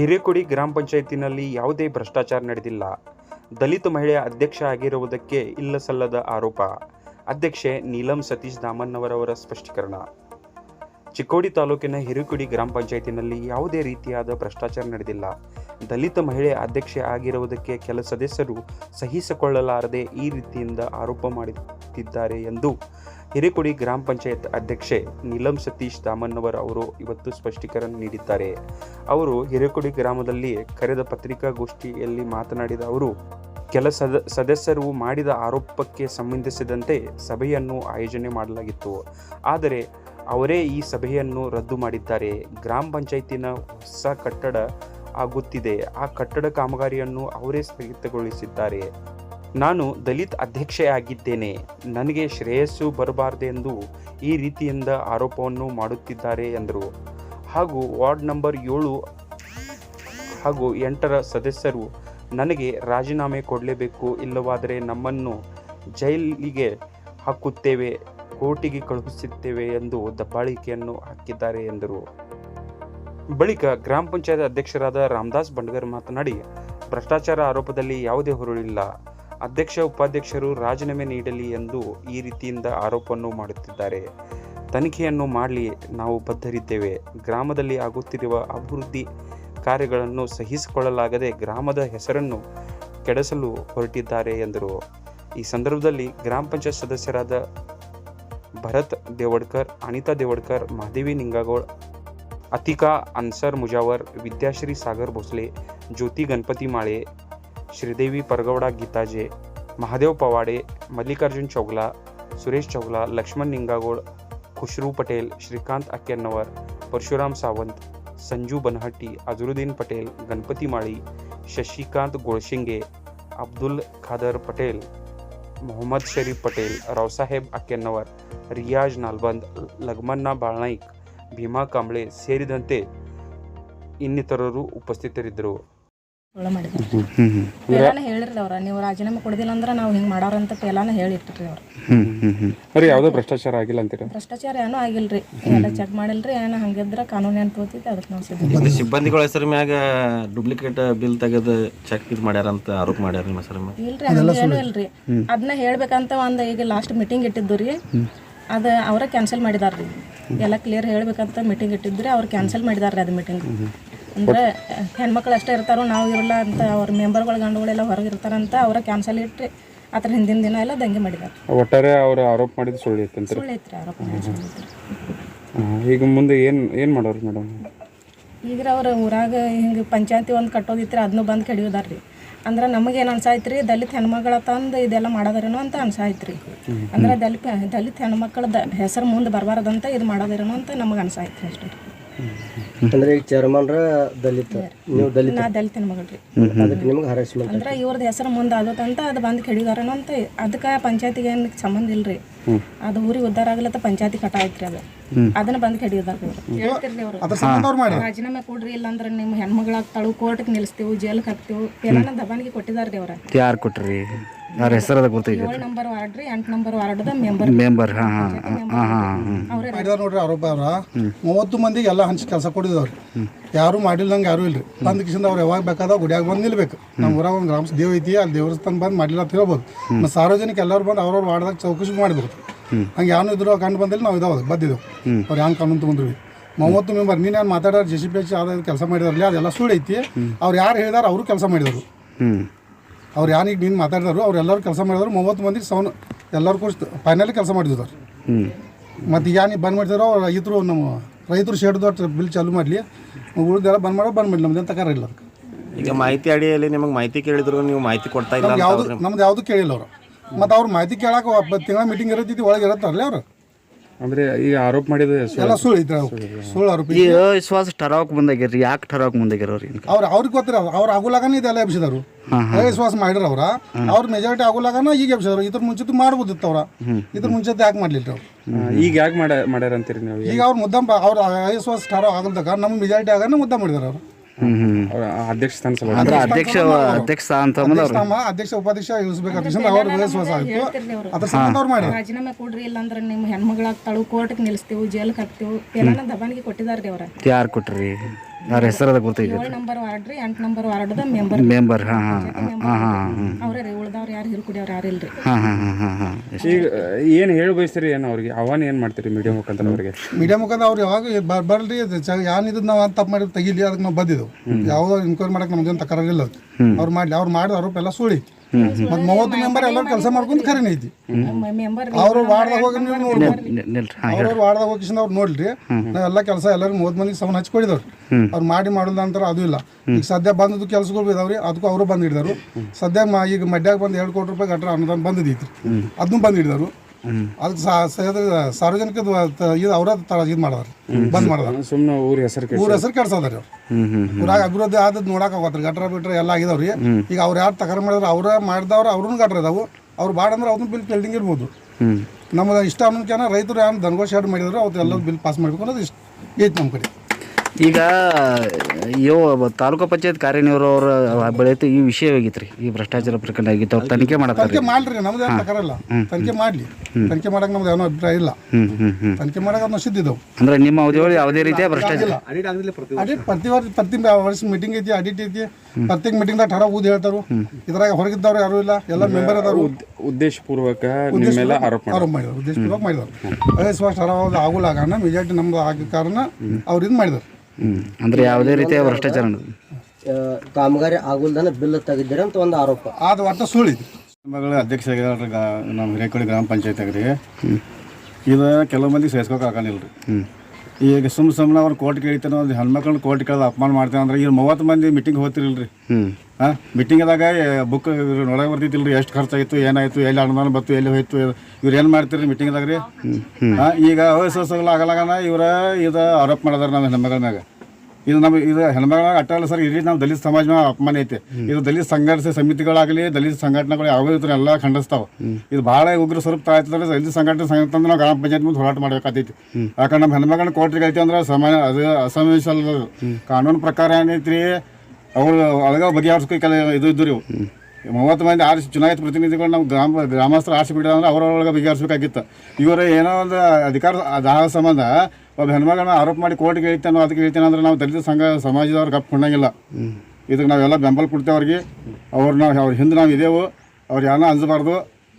ಹಿರೇಕೊಡಿ ಗ್ರಾಮ ಪಂಚಾಯಿತಿನಲ್ಲಿ ಯಾವುದೇ ಭ್ರಷ್ಟಾಚಾರ ನಡೆದಿಲ್ಲ. ದಲಿತ ಮಹಿಳೆ ಅಧ್ಯಕ್ಷ ಆಗಿರುವುದಕ್ಕೆ ಇಲ್ಲ ಸಲ್ಲದ ಆರೋಪ. ಅಧ್ಯಕ್ಷೆ ನೀಲಂ ಸತೀಶ್ ದಾಮನ್ನವರವರ ಸ್ಪಷ್ಟೀಕರಣ. ಚಿಕ್ಕೋಡಿ ತಾಲೂಕಿನ ಹಿರುಕುಡಿ ಗ್ರಾಮ ಪಂಚಾಯತಿನಲ್ಲಿ ಯಾವುದೇ ರೀತಿಯಾದ ಭ್ರಷ್ಟಾಚಾರ ನಡೆದಿಲ್ಲ. ದಲಿತ ಮಹಿಳೆ ಅಧ್ಯಕ್ಷೆ ಆಗಿರುವುದಕ್ಕೆ ಕೆಲ ಸದಸ್ಯರು ಸಹಿಸಿಕೊಳ್ಳಲಾರದೆ ಈ ರೀತಿಯಿಂದ ಆರೋಪ ಮಾಡುತ್ತಿದ್ದಾರೆ ಎಂದು ಹಿರೇಕೊಡಿ ಗ್ರಾಮ ಪಂಚಾಯತ್ ಅಧ್ಯಕ್ಷೆ ನೀಲಂ ಸತೀಶ್ ದಾಮನ್ನವರ್ ಅವರು ಇವತ್ತು ಸ್ಪಷ್ಟೀಕರಣ ನೀಡಿದ್ದಾರೆ. ಅವರು ಹಿರೇಕೊಡಿ ಗ್ರಾಮದಲ್ಲಿ ಕರೆದ ಪತ್ರಿಕಾಗೋಷ್ಠಿಯಲ್ಲಿ ಮಾತನಾಡಿದ ಅವರು, ಕೆಲ ಸದ, ಸದಸ್ಯರು ಮಾಡಿದ ಆರೋಪಕ್ಕೆ ಸಂಬಂಧಿಸಿದಂತೆ ಸಭೆಯನ್ನು ಆಯೋಜನೆ ಮಾಡಲಾಗಿತ್ತು. ಆದರೆ ಅವರೇ ಈ ಸಭೆಯನ್ನು ರದ್ದು ಮಾಡಿದ್ದಾರೆ. ಗ್ರಾಮ ಪಂಚಾಯತಿನ ಹೊಸ ಕಟ್ಟಡ ಆಗುತ್ತಿದೆ. ಆ ಕಟ್ಟಡ ಕಾಮಗಾರಿಯನ್ನು ಅವರೇ ಸ್ಥಗಿತಗೊಳಿಸಿದ್ದಾರೆ. ನಾನು ದಲಿತ್ ಅಧ್ಯಕ್ಷೆಯಾಗಿದ್ದೇನೆ. ನನಗೆ ಶ್ರೇಯಸ್ಸು ಬರಬಾರದೆಂದು ಈ ರೀತಿಯಿಂದ ಆರೋಪವನ್ನು ಮಾಡುತ್ತಿದ್ದಾರೆ ಎಂದರು. ಹಾಗೂ ವಾರ್ಡ್ ನಂಬರ್ ಏಳು ಹಾಗೂ ಎಂಟರ ಸದಸ್ಯರು ನನಗೆ ರಾಜೀನಾಮೆ ಕೊಡಲೇಬೇಕು ಇಲ್ಲವಾದರೆ ನಮ್ಮನ್ನು ಜೈಲಿಗೆ ಹಾಕುತ್ತೇವೆ. ಕೋರ್ಟಿಗೆ ಕಳುಹಿಸುತ್ತೇವೆ ಎಂದು ದಬ್ಬಾಳಿಕೆಯನ್ನು ಹಾಕಿದ್ದಾರೆ ಎಂದರು. ಬಳಿಕ ಗ್ರಾಮ ಪಂಚಾಯತ್ ಅಧ್ಯಕ್ಷರಾದ ರಾಮದಾಸ್ ಬಂಡಗರ್ ಮಾತನಾಡಿ, ಭ್ರಷ್ಟಾಚಾರ ಆರೋಪದಲ್ಲಿ ಯಾವುದೇ ಹುರುಳಿಲ್ಲ. ಅಧ್ಯಕ್ಷ, ಉಪಾಧ್ಯಕ್ಷರು ರಾಜೀನಾಮೆ ನೀಡಲಿ ಎಂದು ಈ ರೀತಿಯಿಂದ ಆರೋಪವನ್ನು ಮಾಡುತ್ತಿದ್ದಾರೆ. ತನಿಖೆಯನ್ನು ಮಾಡಲಿ, ನಾವು ಬದ್ಧರಿದ್ದೇವೆ. ಗ್ರಾಮದಲ್ಲಿ ಆಗುತ್ತಿರುವ ಅಭಿವೃದ್ಧಿ ಕಾರ್ಯಗಳನ್ನು ಸಹಿಸಿಕೊಳ್ಳಲಾಗದೆ ಗ್ರಾಮದ ಹೆಸರನ್ನು ಕೆಡಿಸಲು ಹೊರಟಿದ್ದಾರೆ ಎಂದರು. ಈ ಸಂದರ್ಭದಲ್ಲಿ ಗ್ರಾಮ ಪಂಚಾಯತ್ ಸದಸ್ಯರಾದ भरत देवडकर अनिता देवडकर महादेवी निंगागोळ अतिका अन्सर मुजावर विद्याश्री सागर भोसले ज्योती गणपती माळे श्रीदेवी परगवडा गीताजे महादेव पवाडे मल्लिकार्जुन चौगला सुरेश चौगला लक्ष्मण निंगागोळ खुशरू पटेल श्रीकांत अक्क्याण्णवर परशुराम सावंत संजू बनहट्टी अजरुद्दीन पटेल गणपती माळी शशिकांत गोळशिंगे अब्दुल खादर पटेल. ಮೊಹಮ್ಮದ್ ಶರೀಫ್ ಪಟೇಲ್ ರಾವ್ಸಾಹೇಬ್ ಅಕ್ಕೆನ್ನವರ್ ರಿಯಾಜ್ ನಾಲ್ಬಂದ್ ಲಗ್ಮನ್ನ ಬಾಳ್ನಾಯ್ಕ್ ಭೀಮಾ ಕಾಂಬ್ಳೆ ಸೇರಿದಂತೆ ಇನ್ನಿತರರು ಉಪಸ್ಥಿತರಿದ್ದರು. ಒಳ್ಳೆ ಮಾಡಿದ್ರು. ಪೇಲಾನ ಹೇಳಿರ್ರಿ ಅವ್ರ ನೀವು ರಾಜೀನಾಮೆ ಕೊಡದಿಲ್ಲ ಅಂದ್ರೆ ನಾವು ಹಿಂಗೆ ಮಾಡಾರಂತ ಪೇಲಾನ ಹೇಳಿಟ್ರಿ ಅವ್ರು. ಅರೆ ಯಾವುದೋ ಭ್ರಷ್ಟಾಚಾರ ಆಗಿಲ್ಲ ಅಂತೀರ? ಭ್ರಷ್ಟಾಚಾರ ಏನೂ ಆಗಿಲ್ರಿ. ಎಲ್ಲ ಚೆಕ್ ಮಾಡಿಲ್ರಿ ಏನೋ ಹಂಗಿದ್ರೆ ಕಾನೂನು ಏನು ತೋತಿತ್ತು ಅದಕ್ಕೆ ನಾವು ಸಿದ್ಧ ಇದು ಸಿಬ್ಬಂದಿಗಳ ಹೆಸರು ಮ್ಯಾಗ ಡೂಪ್ಲಿಕೇಟ್ ಬಿಲ್ ತೆಗೆದು ಚೆಕ್ ಇದು ಮಾಡ್ಯಾರಂತ ಆರೋಪ ಮಾಡ್ಯಾರ ನಿಮ್ಮ ಹೆಸರು ಮ್ಯಾಗ? ಇಲ್ರಿ ಹಂಗೇನು ಇಲ್ರಿ ಅದನ್ನ ಹೇಳ್ಬೇಕಂತ ಒಂದು ಈಗ ಲಾಸ್ಟ್ ಮೀಟಿಂಗ್ ಇಟ್ಟಿದ್ದು ರೀ. ಅದು ಅವರ ಕ್ಯಾನ್ಸಲ್ ಮಾಡಿದಾರ್ರಿ. ಎಲ್ಲ ಕ್ಲಿಯರ್ ಹೇಳ್ಬೇಕಂತ ಮೀಟಿಂಗ್ ಇಟ್ಟಿದ್ರಿ ಅವ್ರು ಕ್ಯಾನ್ಸಲ್ ಮಾಡಿದಾರ್ರಿ ಅದು ಮೀಟಿಂಗ್ ಅಂದ್ರೆ ಹೆಣ್ಮಕ್ಳು ಅಷ್ಟೇ ಇರ್ತಾರೋ ನಾವು ಇರಲ್ಲ ಅಂತ ಅವ್ರ ಮೆಂಬರ್ಗಳು ಗಂಡುಗಳೆಲ್ಲ ಹೊರಗೆ ಇರ್ತಾರಂತ ಅವರ ಕ್ಯಾನ್ಸಲ್ ಇಟ್ಟು ಅದ್ರ ಹಿಂದಿನ ದಿನ ಎಲ್ಲ ದಂಗೆ ಮಾಡಿದಾರೆ. ಒಟ್ಟಾರೆ ಅವರು ಆರೋಪ ಮಾಡಿದ ಸುಳ್ಳು ಅಂತ ಸುಳ್ಳು ಐತ್ರಿ ಆರೋಪ ಮಾಡಿ ಸುಳ್ಳು ಐತ್ರಿ. ಈಗ ಮುಂದೆ ಏನು ಏನು ಮಾಡೋರು ಮೇಡಮ್? ಈಗ ಅವ್ರ ಊರಾಗ ಹಿಂಗೆ ಪಂಚಾಯತಿ ಒಂದು ಕಟ್ಟೋದಿತ್ರಿ ಅದನ್ನು ಬಂದು ಕೆಡಿಯೋದಾರ್ರಿ. ಅಂದ್ರೆ ನಮಗೇನು ಅನ್ಸಾಯ್ತ್ರಿ ದಲಿತ ಹೆಣ್ಮಗಳ ತಂದು ಇದೆಲ್ಲ ಮಾಡೋದರೇನೋ ಅಂತ ಅನ್ಸಾಯ್ತ್ರಿ ಅಂದ್ರೆ ದಲಿತ ದಲಿತ ಹೆಣ್ಮಕ್ಳದ ಹೆಸರು ಮುಂದೆ ಬರಬಾರ್ದಂತ ಇದು ಮಾಡೋದಿರೇನೋ ಅಂತ ನಮಗೆ ಅನ್ಸಾಯ್ತ್ರಿ ಅಷ್ಟೇ. ಅಂದ್ರೆ ಈಗ ಚೇರ್ಮನ್ರ ದಲಿತ ನೀವು ದಲಿತ. ನಾ ದಲಿತನ ಹೆಣ್ಮಗಳ್ರಿ ಅದಕ್ಕೆ ನಿಮ್ಗೆ ಹರಾಸ್ಮೆಂಟ್ ಅಂದ್ರೆ ಇವ್ರದ್ದು ಹೆಸರು ಮುಂದೆ ಆದೋತಂತ ಅದು ಬಂದು ಕೆಡಿದಾರೇನೋ ಅಂತ ಅದಕ್ಕೆ ಪಂಚಾಯತಿಗೆ ಏನು ಸಂಬಂಧ ಇಲ್ರಿ. ಅದು ಊರಿಗೆ ಉದ್ದಾರ ಆಗ್ಲತ್ತ ಪಂಚಾಯತಿ ಕಟ ಐತ್ರಿ ಅದು. ಅದನ್ನ ಬಂದು ಕೆಡಿಯೋದಾರ ಹೇಳ್ತಿರ್ಲಿ ಅವರು ರಾಜೀನಾಮೆ ಕೊಡ್ರಿ ಇಲ್ಲಾಂದ್ರೆ ನಿಮ್ಮ ಹೆಣ್ಮಗಳಾಗ್ತಾಳು ಕೋರ್ಟ್ಗೆ ನಿಲ್ಲಿಸ್ತೀವಿ ಜೈಲ್ಗೆ ಹಾಕ್ತೀವಿ ಎಲ್ಲಾನ ದಬಾಣಿಗೆ ಕೊಟ್ಟಿದಾರ್ರಿ ಅವ್ರ. ಯಾರು ಕೊಟ್ರಿ? ಯಾರ ಹೆಸರದ ಗೊತ್ತೈತಿ. ಏಳು ನಂಬರ್ ವಾರ್ಡ್ ರೀ ಎಂಟು ನಂಬರ್ ವಾರ್ಡ್ದ ಮೆಂಬರ್ ಮೆಂಬರ್ ಹಾಂ ಹಾಂ ಹಾಂ ಹಾಂ ಹಾಂ ಅವರೇ ಮಾಡಿದಾರ ನೋಡ್ರಿ ಆರೋಪ ಅವ್ರ. ಮೂವತ್ತು ಮಂದಿಗೆ ಎಲ್ಲ ಹಂಚಿ ಕೆಲಸ ಕೊಡಿದವ್ರಿ ಯಾರು ಮಾಡಿಲ್ಲಂಗೆ ಯಾರು ಇಲ್ರಿ. ಬಂದ ಕಿಶಿಂದ ಅವ್ರು ಯಾವಾಗ ಬೇಕಾದಾಗ ಗುಡಿಯಾಗ ಬಂದು ನಿಲ್ಬೇಕು. ನಮ್ಮ ಊರಾಗ ಒಂದು ಗ್ರಾಮ ದೇವ ಐತಿ ಅಲ್ಲಿ ದೇವಸ್ಥಾನ ಬಂದು ಮಾಡಿಲ್ಲ ಅಂತ ಹೇಳ್ಬೋದು. ಮತ್ತು ಸಾರ್ವಜನಿಕ ಎಲ್ಲರೂ ಬಂದು ಅವ್ರವ್ರು ವಾರ್ಡ್ದಾಗ ಚೌಕಶಿ ಮಾಡ್ಬೇಕು ಹಂಗೆ ಯಾರು ಇದ್ರು ಕಂಡು ಬಂದಿಲ್ಲ ನಾವು ಇದಾವ ಬದ್ದಿದ್ದೆವು ಅವ್ರು ಹ್ಯಾಂಗೆ ಕಾನೂನು ತೊಗೊಂಡ್ರಿ. ಮೂವತ್ತು ಮೆಂಬರ್ ನೀನು ಏನು ಮಾತಾಡೋರು ಜೆ ಸಿ ಪಿ ಎಚ್ ಕೆಲಸ ಮಾಡಿದಾರಲ್ಲ ಅದೆಲ್ಲ ಸುಳ್ಳು ಐತಿ. ಅವ್ರು ಯಾರು ಹೇಳಿದಾರೆ ಅವರು ಕೆಲಸ ಮಾಡಿದರು. ಹ್ಞೂ ಅವ್ರು ಯಾರೀಗ ನೀನು ಮಾತಾಡಿದ್ರು ಅವ್ರು ಎಲ್ಲರೂ ಕೆಲಸ ಮಾಡಿದ್ರು ಮೂವತ್ತು ಮಂದಿ ಸೌನ್ ಎಲ್ಲರೂ ಕೂಡ ಫೈನಲಿ ಕೆಲಸ ಮಾಡಿದ್ರು ಸರ್ ಮತ್ತು ಈಗ ಬಂದ್ ಬಂದ್ ಅವ್ರು ರೈತರು ನಮ್ಮ ರೈತರು ಶೇಡ್ದು ಬಿಲ್ ಚಾಲು ಮಾಡಲಿ ಉಳಿದೆಲ್ಲ ಬಂದ್ ಮಾಡೋ ಬಂದ್ ಮಾಡಲಿ ನಮ್ದು ತಕಾರ ಇಲ್ಲ ಅದಕ್ಕೆ. ಈಗ ಮಾಹಿತಿ ಅಡಿಯಲ್ಲಿ ನಿಮಗೆ ಮಾಹಿತಿ ಕೇಳಿದ್ರು ನೀವು ಮಾಹಿತಿ ಕೊಡ್ತಾ ಇಲ್ಲ ಯಾವುದು ನಮ್ದು ಯಾವುದು ಕೇಳಿಲ್ಲ ಅವರು. ಮತ್ತು ಅವ್ರು ಮಾಹಿತಿ ಕೇಳಕ್ಕೆ ತಿಂಗಳ ಮೀಟಿಂಗ್ ಇರತ್ತೈತಿ ಒಳಗೆ ಇರತ್ತಾರಲ್ಲ ಅವರು. ಅಂದರೆ ಈಗ ಆರೋಪ ಮಾಡಿದ ಎಲ್ಲ ಸುಳ್ಳು ಇದ್ರ ಸುಳ್ಳು ಆರೋಪಿ ಈ ಅವಿಶ್ವಾಸ ಠರಾವಕ್ಕೆ ಮುಂದಾಗ್ಯಾರ ಯಾಕೆ ಠರಾವಕ್ಕೆ ಮುಂದಾಗ್ಯಾರ ಅವ್ರು ಅವ್ರು ಅವ್ರಿಗೆ ಗೊತ್ತಿರ ಅವ್ರು ಆಗುಲಾಗನ ಇದೆಲ್ಲ ಎಬ್ಸಿದಾರು ಅವಿಶ್ವಾಸ ಮಾಡಿರ ಅವ್ರ. ಅವ್ರ ಮೆಜಾರಿಟಿ ಆಗುಲಾಗನ ಈಗ ಎಬ್ಸಿದಾರು ಇದ್ರ ಮುಂಚೆ ಮಾಡ್ಬೋದಿತ್ತು ಅವ್ರ. ಇದ್ರ ಮುಂಚೆ ಯಾಕೆ ಮಾಡ್ಲಿಲ್ಲ ಅವ್ರು? ಈಗ ಯಾಕೆ ಮಾಡ ಮಾಡ್ಯಾರ ಅಂತೀರಿ ನೀವು? ಈಗ ಅವ್ರು ಮುದ್ದಂ ಅವ್ರ ಅವಿಶ್ವಾಸ ಠರಾವ್ ಆಗಲ್ದಾಗ ನಮ್ಮ ಮೆಜಾರಿಟಿ ಆಗನ ಮುದ್ದ ಮಾಡಿದಾರ ಅವ್ರು. ಅವ್ರ ಅಧ್ಯಕ್ಷ ಸ್ಥಾನ ಅಂದ್ರೆ ಅಧ್ಯಕ್ಷ ಅಧ್ಯಕ್ಷ ಅಂತ ಬಂದ ಅಧ್ಯಕ್ಷ ಉಪಾಧ್ಯಕ್ಷ ಅವ್ರ ವಿಶ್ವಾಸ ಅದ್ರ ಸಂಬಂಧ ಅವ್ರು ಮಾಡಿದ್ರು ರಾಜೀನಾಮೆ ಕೊಡ್ರಿ ಇಲ್ಲಾಂದ್ರ ನಿಮ್ಮ ಹೆಣ್ಮಗಳಾಗ್ತಾಳು ಕೋರ್ಟ್ಗೆ ನಿಲ್ಲಿಸ್ತೀವಿ ಜೈಲ್ಗೆ ಹಾಕ್ತೀವಿ. ಎಲ್ಲಾನ ದಬಾಣಿಗೆ ಕೊಟ್ಟಿದಾರ ಅವ್ರ ಯಾರು ಕೊಟ್ರಿ? ಯಾರ ಹೆಸರದ ಗೊತ್ತಿದೆ ಏಳು ನಂಬರ್ ವಾರ್ಡ್ ರೀ ಎಂಟು ನಂಬರ್ ವಾರ್ಡ್ದ ಮೆಂಬರ್ ಮೆಂಬರ್ ಹಾಂ ಹಾಂ ಹಾಂ ಹಾಂ ಹಾಂ ಅವ್ರೇ ರೀ ಉಳ್ದವ್ರು ಯಾರು ಹಿರು ಅವ್ರು ಯಾರು ಇಲ್ರಿ. ಹಾಂ ಹಾಂ ಹಾಂ ಹಾಂ ಹಾಂ. ಈಗ ಏನು ಹೇಳಿ ಬಯಸ್ತೀರಿ ಏನು ಅವ್ರಿಗೆ? ಅವನ್ ಏನು ಮಾಡ್ತೀರಿ ಮೀಡಿಯಾ ಮುಖಾಂತರ ಅವ್ರಿಗೆ ಮೀಡಿಯಾ ಮುಖಾಂತರ ಅವ್ರು ಯಾವಾಗ ಬರ್ ಬರ್ಲಿ ಯಾನಿದ್ದು ಇದ್ ಅಂತ ತಪ್ಪು ಮಾಡಿ ತೆಗಿಲಿ ಅದಕ್ಕೆ ನಾವು ಬಂದಿದ್ದೆವು ಯಾವುದೋ ಇನ್ಕ್ವೈರಿ ಮಾಡಕ್ಕೆ ನಮ್ಗೇನು ತಕರಾರಿಲ್ಲ ಅವ್ರು ಮಾಡ್ಲಿ ಅವ್ರು ಮಾಡಿದ ಆರೋಪ ಎಲ್ಲ ಸುಳಿ ಮತ್ತು ಮೂವತ್ತು ಮೆಂಬರ್ ಎಲ್ಲರೂ ಕೆಲಸ ಮಾಡ್ಕೊಂಡು ಖರೇನೆ ಐತಿ ಮೆಂಬರ್ ಅವರು ವಾರ್ಡ್ದಾಗ ಹೋಗಿ ನೀವು ನೋಡ್ಬೋದು ಅವ್ರು ವಾರ್ಡ್ದಾಗ ಹೋಗಿ ಅವ್ರು ನೋಡ್ರಿ. ಎಲ್ಲಾ ಕೆಲಸ ಎಲ್ಲರೂ ಮೂವತ್ತು ಮಂದಿಗೆ ಸವನ್ ಹಚ್ಕೊಡಿದವ್ರು. ಅವ್ರು ಮಾಡಿ ಮಾಡಿದ ಅಂತಾರೆ ಅದು ಇಲ್ಲ. ಈಗ ಸದ್ಯ ಬಂದದ್ದು ಕೆಲಸಗಳು ಬಿದಾವ್ರಿ ಅದಕ್ಕೂ ಅವರು ಬಂದು ಹಿಡಿದರು ಸದ್ಯ ಈಗ ಮಡ್ಯಾಗ ಬಂದು ಎರಡು ಕೋಟಿ ರೂಪಾಯಿ ಗಟ್ರ ಅನುದಾನ ಬಂದಿದ್ದೈತಿ ಅದನ್ನು ಬಂದು ಹಿಡಿದಾರು ಅದಕ್ಕೆ ಸಾರ್ವಜನಿಕ ಇದ್ ಅವರ ಇದು ಮಾಡದಾರ. ಬಂದ್ ಮಾಡದಾರ. ಸುಮ್ಮನೆ ಊರ ಹೆಸರು ಊರ ಹೆಸರು ಕೆಡ್ಸೋದಾರಿ ಅವ್ರು. ಊರಾಗ ಅಭಿವೃದ್ಧಿ ಆದದ್ ನೋಡಕ್ ಹೋಗತ್ರಿ ಗಟ್ರ ಬಿಟ್ರ ಎಲ್ಲ ಆಗಿದಾವ್ರಿ. ಈಗ ಅವ್ರ ಯಾರು ತಕರ ಮಾಡಿದ್ರ ಅವ್ರ ಮಾಡಿದವ್ರ ಅವ್ರನ್ನ ಗಟ್ರ ಇದಾವು. ಅವ್ರು ಬಾಡ ಅಂದ್ರೆ ಅವ್ರನ್ನ ಬಿಲ್ ಕೆಲ್ಡಿಂಗ್ ಇರ್ಬೋದು. ನಮ್ಗೆ ಇಷ್ಟ ಅನ್ನೋಕೆ ರೈತರು ಏನು ದನಗೋ ಶೇಡ್ ಮಾಡಿದ್ರು ಅವ್ರು ಎಲ್ಲರೂ ಬಿಲ್ ಪಾಸ್ ಮಾಡ್ಬೇಕು ಅನ್ನೋದು ಇಷ್ಟ ಐತಿ ನಮ್ಮ ಕಡೆ. ಈಗ ಇವ ತಾಲೂಕು ಪಂಚಾಯತ್ ಕಾರ್ಯನಿರ್ವಹರ ಬೆಳೆಯುತ್ತೆ ಈ ವಿಷಯ ಹೋಗಿತ್ತು ರೀ ಈ ಭ್ರಷ್ಟಾಚಾರ ಪ್ರಕರಣ ಆಗಿತ್ತು. ಅವ್ರು ತನಿಖೆ ಮಾಡತ್ತಾರೆ ತನಿಖೆ ಮಾಡ್ರಿ ನಮ್ದು ಏನು ತಕರಲ್ಲ ತನಿಖೆ ಮಾಡ್ಲಿ. ತನಿಖೆ ಮಾಡಕ್ ನಮ್ದು ಏನೋ ಅಭಿಪ್ರಾಯ ಇಲ್ಲ. ಹ್ಞೂ ಹ್ಞೂ ಹ್ಞೂ ತನಿಖೆ ಮಾಡಕ್ ಅದನ್ನ ಸಿದ್ಧಿದ್ದವು ಅಂದ್ರೆ ನಿಮ್ಮ ಅವಧಿಯೊಳಗೆ ಯಾವುದೇ ರೀತಿಯ ಭ್ರಷ್ಟಾಚಾರ. ಅಡಿಟ್ ಪ್ರತಿ ವರ್ಷ. ಪ್ರತಿ ವರ್ಷ ಮೀಟಿಂಗ್ ಐತಿ ಅಡಿಟ್ ಐತಿ. ಪ್ರತಿ ಮೀಟಿಂಗ್ದಾಗ ಠರ ಊದಿ ಹೇಳ್ತಾರು. ಇದ್ರಾಗ ಹೊರಗಿದ್ದವ್ರು ಯಾರು ಇಲ್ಲ. ಎಲ್ಲ ಮೆಂಬರ್ ಅದಾರು. ಉದ್ದೇಶಪೂರ್ವಕ ನಿಮ್ಮ ಮೇಲೆ ಆರೋಪ ಮಾಡಿ ಆರೋಪ ಮಾಡಿದ್ರು. ಉದ್ದೇಶಪೂರ್ವಕ ಮಾಡಿದ್ರು. ಅವಿಶ್ವಾಸ ಠರ ಆಗುಲಾಗಣ ಮೆಜಾರಿಟಿ ನಮ್ದು ಆಗಿದ ಕಾರಣ ಅವ್ರು ಇದು ಮಾಡಿದ್ರು. ಹ್ಞೂ ಅಂದ್ರೆ ಯಾವುದೇ ರೀತಿಯ ಭ್ರಷ್ಟಾಚಾರ ನಡೆದಿಲ್ಲ. ಆ, ಕಾಮಗಾರಿ ಆಗುಲ್ದನ ಬಿಲ್ ತೆಗಿದ್ದೀರಿ ಅಂತ ಒಂದು ಆರೋಪ. ಅದು ಒಟ್ಟು ಸುಳ್ಳು ಮಗಳ ಅಧ್ಯಕ್ಷ ಆಗಿದ್ದಾರೆ ನಮ್ಮ ಹಿರೇಕೊಡಿ ಗ್ರಾಮ ಪಂಚಾಯತ್ ರೀ ಇದು ಕೆಲವು ಮಂದಿ ಸೇರ್ಸ್ಕೊಕ್ ಆಗಂಗಿಲ್ಲ ರೀ ಈಗ ಸುಮ್ ಸುಮ್ಮನೆ ಅವ್ರು ಕೋರ್ಟ್ ಕೇಳಿತಾನೆ ಒಂದು ಹೆಣ್ಮಕ್ಳನ್ನ ಕೋರ್ಟ್ ಕೇಳೋದು ಅಪಮಾನ ಮಾಡ್ತಾನೆ ಅಂದ್ರೆ ಈಗ ಮೂವತ್ತು ಮಂದಿ ಮೀಟಿಂಗ್ ಹೋಗ್ತಿರಲ್ರಿ. ಹಾಂ ಮೀಟಿಂಗ್ದಾಗ ಬುಕ್ ನೋಡಕ್ಕೆ ನೋಡಕ್ ರೀ ಎಷ್ಟು ಖರ್ಚಾಯಿತು ಏನಾಯಿತು ಎಲ್ಲಿ ಅನುದಾನ ಬತ್ತು ಎಲ್ಲಿ ಹೋಯ್ತು ಇವ್ರು ಏನು ಮಾಡ್ತೀರಿ ಮೀಟಿಂಗ್ದಾಗ ರೀ? ಹಾಂ ಈಗ ಅವಿಶ್ವಾಸಗಳು ಆಗಲಾಗನ ಇವ್ರ ಇದು ಆರೋಪ ಮಾಡಿದಾರೆ ನಮ್ಮ ಹೆಣ್ಮಗಳ ಮ್ಯಾಗ. ಇದು ನಮ್ಮ ಇದು ಹೆಣ್ಮಗಳ ಅಟ್ಟ ಅಲ್ಲ ಸರ್ ಇಡೀ ನಾವು ದಲಿತ ಸಮಾಜ ಅಪಮಾನ ಐತೆ. ಇದು ದಲಿತ ಸಂಘರ್ಷ ಸಮಿತಿಗಳಾಗಲಿ ದಲಿತ ಸಂಘಟನೆಗಳು ಯಾವ ಇದ್ರೆ ಎಲ್ಲ ಖಂಡಿಸ್ತಾವ. ಇದು ಭಾಳ ಉಗ್ರ ಸ್ವರೂಪ ತಾಯ್ತಂದ್ರೆ ದಲಿತ ಸಂಘಟನೆ ಸಂಘಟನೆ ನಾವು ಗ್ರಾಮ ಪಂಚಾಯತ್ ಮುಂದೆ ಹೋರಾಟ ಮಾಡ್ಬೇಕಾತೈತಿ ಯಾಕಂದ್ರೆ ನಮ್ಮ ಹೆಣ್ಮಗಳನ್ನ ಕೋರ್ಟ್ರಿಗೆ ಐತಿ ಅಂದ್ರೆ ಸಮಾನ ಅದು ಅಸಮಾವೇಶ ಕಾನೂನು ಪ್ರಕಾರ ಏನೈತ್ರಿ ಅವ್ರು ಅಳಗ ಬಗೆಹರಿಸ್ಕೊ ಕೆಲ ಇದು ಇದ್ದು ರೀ ಮೂವತ್ತು ಮಂದಿ ಆರಿಸಿ ಚುನಾಯಿತ ಪ್ರತಿನಿಧಿಗಳು ನಾವು ಗ್ರಾಮ ಗ್ರಾಮಸ್ಥರು ಆರಿಸಿ ಬಿಟ್ಟಿದ್ರೆ ಅಂದ್ರೆ ಅವರೊಳಗೆ ಬಗೆಹರಿಸಬೇಕಾಗಿತ್ತು ಇವರು ಏನೋ ಒಂದು ಅಧಿಕಾರ ದಾಹ ಸಂಬಂಧ ಒಬ್ಬ ಹೆಣ್ಮಗಳನ್ನ ಆರೋಪ ಮಾಡಿ ಕೋರ್ಟ್ಗೆ ಹೇಳ್ತಾನೋ ಅದಕ್ಕೆ ಹೇಳ್ತಾನೆ ಅಂದ್ರೆ ನಾವು ದಲಿತ ಸಂಘ ಸಮಾಜದವ್ರು ಕಪ್ಪು ಕೊಂಡಂಗಿಲ್ಲ ಇದಕ್ಕೆ ನಾವೆಲ್ಲ ಬೆಂಬಲ ಕೊಡ್ತೇವೆ ಅವ್ರಿಗೆ. ಅವ್ರು ನಾವು ಅವ್ರ ಹಿಂದೆ ನಾವು ಇದೇವು. ಅವ್ರು ಯಾರನ್ನ ಅಂಜಬಾರ್ದು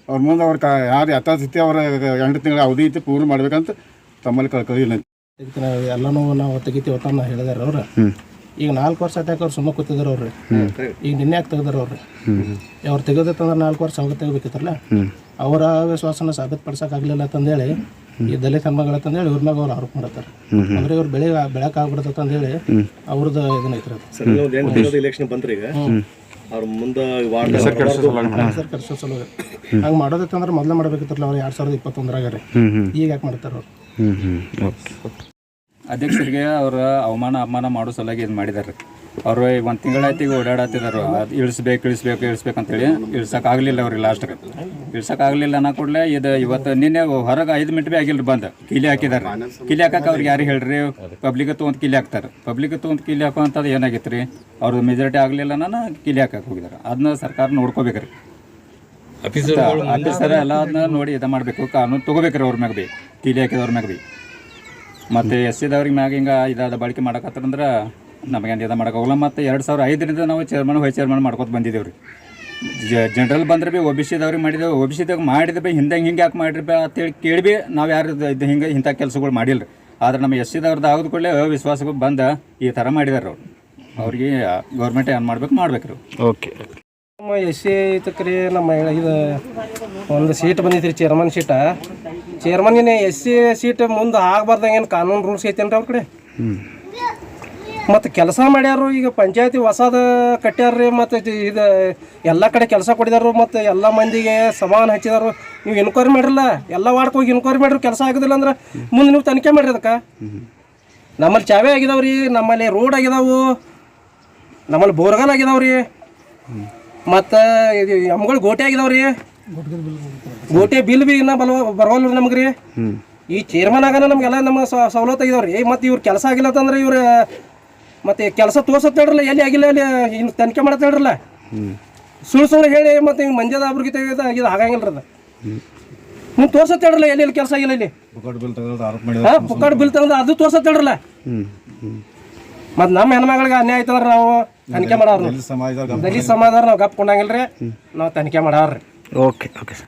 ಅವ್ರ ಮುಂದೆ ಅವ್ರ ಕ ಯಾರು ಯಥಾಸ್ಥಿತಿ ಅವರ ಎಂಟು ತಿಂಗಳ ಅವಧಿ ಇತ್ತು ಪೂರ್ಣ ಮಾಡ್ಬೇಕಂತ ತಮ್ಮಲ್ಲಿ ಕಳ್ಕೊಳ್ಳಿ ಇದಕ್ಕೆ ನಾವು ಎಲ್ಲನೂ ನಾವು ತೆಗಿತೀವಿ ಅಂತ ನಾವು ಹೇಳಿದಾರೆ ಅವ್ರು. ಈಗ ನಾಲ್ಕು ವರ್ಷ ಆತಾಕ ಅವ್ರು ಸುಮ್ಮನೆ ಕೂತಿದ್ರು ಅವ್ರಿ. ಈಗ ನಿನ್ನೆ ಯಾಕೆ ತೆಗೆದ್ರು ಅವ್ರಿ? ಅವ್ರು ತೆಗೆದಿತ್ತಂದ್ರೆ ನಾಲ್ಕು ವರ್ಷ ಅವಾಗ ತೆಗಿಬೇಕಿತ್ತಲ್ಲ? ಅವರ ವಿಶ್ವಾಸನ ಸಾಬೀತುಪಡಿಸೋಕ್ಕಾಗಲಿಲ್ಲ ಅಂತಂದೇಳಿ ಈ ದಲಿತ ಅಂತಂದೇಳಿ ಇವ್ರ ಮ್ಯಾಗ ಅವ್ರು ಆರೋಪ ಮಾಡ್ತಾರೆ ಅಂದ್ರೆ ಇವ್ರು ಬೆಳೆ ಬೆಳಕ ಆಗ್ಬಿಡತ್ತ ಅಂತಂದೇಳಿ ಅವ್ರದ್ದು ಇದನ್ನ ಐತ್ರಿ ಅದು. ಇಲೆಕ್ಷನ್ ಬಂದ್ರಿ ಈಗ? ಅವ್ರ ಮುಂದೆ ಹಂಗೆ ಮಾಡೋದಿತ್ತಂದ್ರೆ ಮೊದಲೇ ಮಾಡ್ಬೇಕಿತ್ತಲ್ಲ ಅವ್ರು ಎರಡು ಸಾವಿರದ ಇಪ್ಪತ್ತೊಂದರಾಗ ರೀ ಈಗ ಯಾಕೆ ಮಾಡ್ತಾರೆ ಅವ್ರು? ಹ್ಞೂ ಹ್ಞೂ ಓಕೆ. ಅಧ್ಯಕ್ಷರಿಗೆ ಅವ್ರ ಅವಮಾನ ಅಪಮಾನ ಮಾಡೋ ಸಲುವಾಗಿ ಇದು ಮಾಡಿದ್ದಾರೆ ಅವರು ಒಂದು ತಿಂಗಳಾಯ್ತು ಈಗ ಓಡಾಡತ್ತಿದ್ದಾರೆ ಅದು ಇಳಿಸ್ಬೇಕು ಇಳಿಸ್ಬೇಕು ಇಳಿಸ್ಬೇಕು ಅಂತೇಳಿ ಇಳ್ಸಕ್ಕೆ ಆಗಲಿಲ್ಲ ಅವ್ರಿಗೆ ಲಾಸ್ಟ್ಗೆ ಇಳ್ಸಕ್ಕೆ ಆಗಲಿಲ್ಲ ಅನ್ನೋ ಕೂಡಲೇ ಇದು ಇವತ್ತು ನಿನ್ನೆ ಹೊರಗೆ ಐದು ಮಿನಿಟ್ ಭೀ ಆಗಿಲ್ಲ ಬಂದು. ಕಿಲಿ ಹಾಕಿದಾರೆ ಕಿಲಿ ಹಾಕಕ್ಕೆ ಅವ್ರಿಗೆ ಯಾರು ಹೇಳ್ರಿ? ಪಬ್ಲಿಕ್ ತೊಗೊಂಡು ಕಿಲಿ ಹಾಕ್ತಾರೆ. ಪಬ್ಲಿಕ್ ತೊಗೊಂಡು ಕಿಲಿ ಹಾಕುವಂಥದ್ದು ಏನಾಗಿತ್ತು ರೀ ಅವ್ರದ್ದು ಮೆಜಾರಿಟಿ ಆಗಲಿಲ್ಲ ನಾನು ಕಿಲಿ ಹಾಕಕ್ಕೆ ಹೋಗಿದ್ದಾರೆ ಅದನ್ನ ಸರ್ಕಾರ ನೋಡ್ಕೋಬೇಕ್ರಿ. ಆಫೀಸರ್ ಎಲ್ಲ ಅದನ್ನ ನೋಡಿ ಇದು ಮಾಡಬೇಕು. ಕಾನೂನು ತೊಗೋಬೇಕ್ರಿ ಅವ್ರ ಮ್ಯಾಗ ಬಿ. ಕಿಲಿ ಹಾಕಿದವ್ರ ಮ್ಯಾಗ ಬಿ. ಮತ್ತು ಎಸ್ ಸಿದವ್ರಿಗೆ ಮ್ಯಾಗ ಹಿಂಗೆ ಇದಾದ ಬಳಕೆ ಮಾಡಕತ್ತಾರಂದ್ರೆ ನಮಗೆ ಇದು ಮಾಡೋಕ್ಕಾಗಲ್ಲ ಮತ್ತು ಎರಡು ಸಾವಿರ ಐದರಿಂದ ನಾವು ಚೇರ್ಮನ್ ವೈಸ್ ಚೇರ್ಮನ್ ಮಾಡ್ಕೊತ ಬಂದಿದ್ದೇವೆ ರೀ ಜನರಲ್ ಬಂದ್ರೆ ಭೀ ಒ ಬಿ ಸಿದವ್ರಿಗೆ ಮಾಡಿದ್ದೇವೆ ಒ ಬಿ ಸಿದಾಗ ಮಾಡಿದ್ರೆ ಭೀ ಹಿಂದೆ ಹಿಂಗೆ ಯಾಕೆ ಮಾಡಿರಿ ಬಾ ಅಂತೇಳಿ ಕೇಳಿ ಭೀ ನಾವು ಯಾರು ಇದು ಹಿಂಗೆ ಇಂಥ ಕೆಲಸಗಳು ಮಾಡಿಲ್ಲ ರೀ ಆದ್ರೆ ನಮ್ಮ ಎಸ್ ಸಿದವ್ರದ್ದು ಆಗದ ಕೂಡಲೇ ಅವಿಶ್ವಾಸಗಳು ಬಂದ ಈ ಥರ ಮಾಡಿದಾರೆ ಅವ್ರು. ಅವ್ರಿಗೆ ಗೌರ್ಮೆಂಟ್ ಏನು ಮಾಡ್ಬೇಕು ಮಾಡ್ಬೇಕು ರೀ ಓಕೆ. ನಮ್ಮ ಎಸ್ ಸಿ ಐತಕ್ರಿ ನಮ್ಮ ಇದು ಒಂದು ಸೀಟ್ ಬಂದೈತ್ರಿ ಚೇರ್ಮನ್ ಸೀಟ ಚೇರ್ಮನ್ಗಿನ ಎಸ್ ಸಿ ಸೀಟ್ ಮುಂದೆ ಆಗಬಾರ್ದಂಗೆ ಏನು ಕಾನೂನು ರೂಲ್ಸ್ ಐತೇನ್ರಿ ಅವ್ರ ಕಡೆ? ಮತ್ತು ಕೆಲಸ ಮಾಡ್ಯಾರು ಈಗ ಪಂಚಾಯತಿ ಹೊಸದ ಕಟ್ಟ್ಯಾರ್ರಿ ಮತ್ತು ಇದು ಎಲ್ಲ ಕಡೆ ಕೆಲಸ ಕೊಡಿದಾರು ಮತ್ತು ಎಲ್ಲ ಮಂದಿಗೆ ಸಮಾನ ಹಚ್ಚಿದಾರು ನೀವು ಇನ್ಕ್ವೈರಿ ಮಾಡಿರಲ್ಲ ಎಲ್ಲ ವಾರ್ಡ್ಗೆ ಹೋಗಿ ಇನ್ಕ್ವೈರಿ ಮಾಡ್ರು ಕೆಲಸ ಆಗೋದಿಲ್ಲ ಅಂದ್ರೆ ಮುಂದೆ ನೀವು ತನಿಖೆ ಮಾಡಿರಿ ಅದಕ್ಕೆ. ನಮ್ಮಲ್ಲಿ ಚಾವೆ ಆಗಿದಾವ್ರಿ ನಮ್ಮಲ್ಲಿ ರೋಡ್ ಆಗಿದಾವು ನಮ್ಮಲ್ಲಿ ಬೋರ್ಗಲ್ ಆಗಿದಾವ್ರಿ. ಮತ್ತು ಇದು ಎಮ್ಗಳು ಗೋಟೆ ಆಗಿದಾವ್ರಿ. ಗೋಟೆ ಬಿಲ್ ಬಿ ಇನ್ನ ಬಲ ಬರವಲ್ರಿ ನಮ್ಗೆ ರೀ ಈ ಚೇರ್ಮನ್ ಆಗನ ನಮಗೆಲ್ಲ ನಮ್ಮ ಸವಲತ್ತು ಏ ಮತ್ತೆ ಇವ್ರ ಕೆಲಸ ಆಗಿಲ್ಲ ಅಂತಂದ್ರೆ ಇವ್ರ ಮತ್ತೆ ಕೆಲಸ ತೋರ್ಸತ್ ಹೇಳ್ರಲ್ಲ ಎಲ್ಲಿ ಆಗಿಲ್ಲ ಅಲ್ಲಿ ಇನ್ನು ತನಿಖೆ ಮಾಡತ್ ಹೇಳ್ರಲ್ಲ. ಸುಳ್ಳು ಸುಳ್ಳು ಹೇಳಿ ಮತ್ತೆ ಹಿಂಗೆ ಮಂಜದ ಒಬ್ರಿಗೆ ತೆಗೆದ ಇದು ಆಗಂಗಿಲ್ಲ ಅದು. ನೀವು ತೋರ್ಸತ್ ಹೇಳ್ರಲ್ಲ ಎಲ್ಲಿ ಎಲ್ಲಿ ಕೆಲಸ ಆಗಿಲ್ಲ ಇಲ್ಲಿ ಪುಕ್ಕಾಡ್ ಬಿಲ್ ತಂದ್ರೆ ಅದು ತೋರ್ಸತ್ ಹೇಳ್ರಲ್ಲ. ಮತ್ತು ನಮ್ಮ ಹೆಣ್ಮಗಳಿಗೆ ಅನ್ಯಾಯ ಆಯ್ತಂದ್ರೆ ನಾವು ತನಿಖೆ ಮಾಡವ್ರಿ. ದಲಿತ ಸಮಾಜದವ್ರು ನಾವು ಗಪ್ ರೀ ನಾವು ತನಿಖೆ ಮಾಡವ್ರಿ. Okay okay sir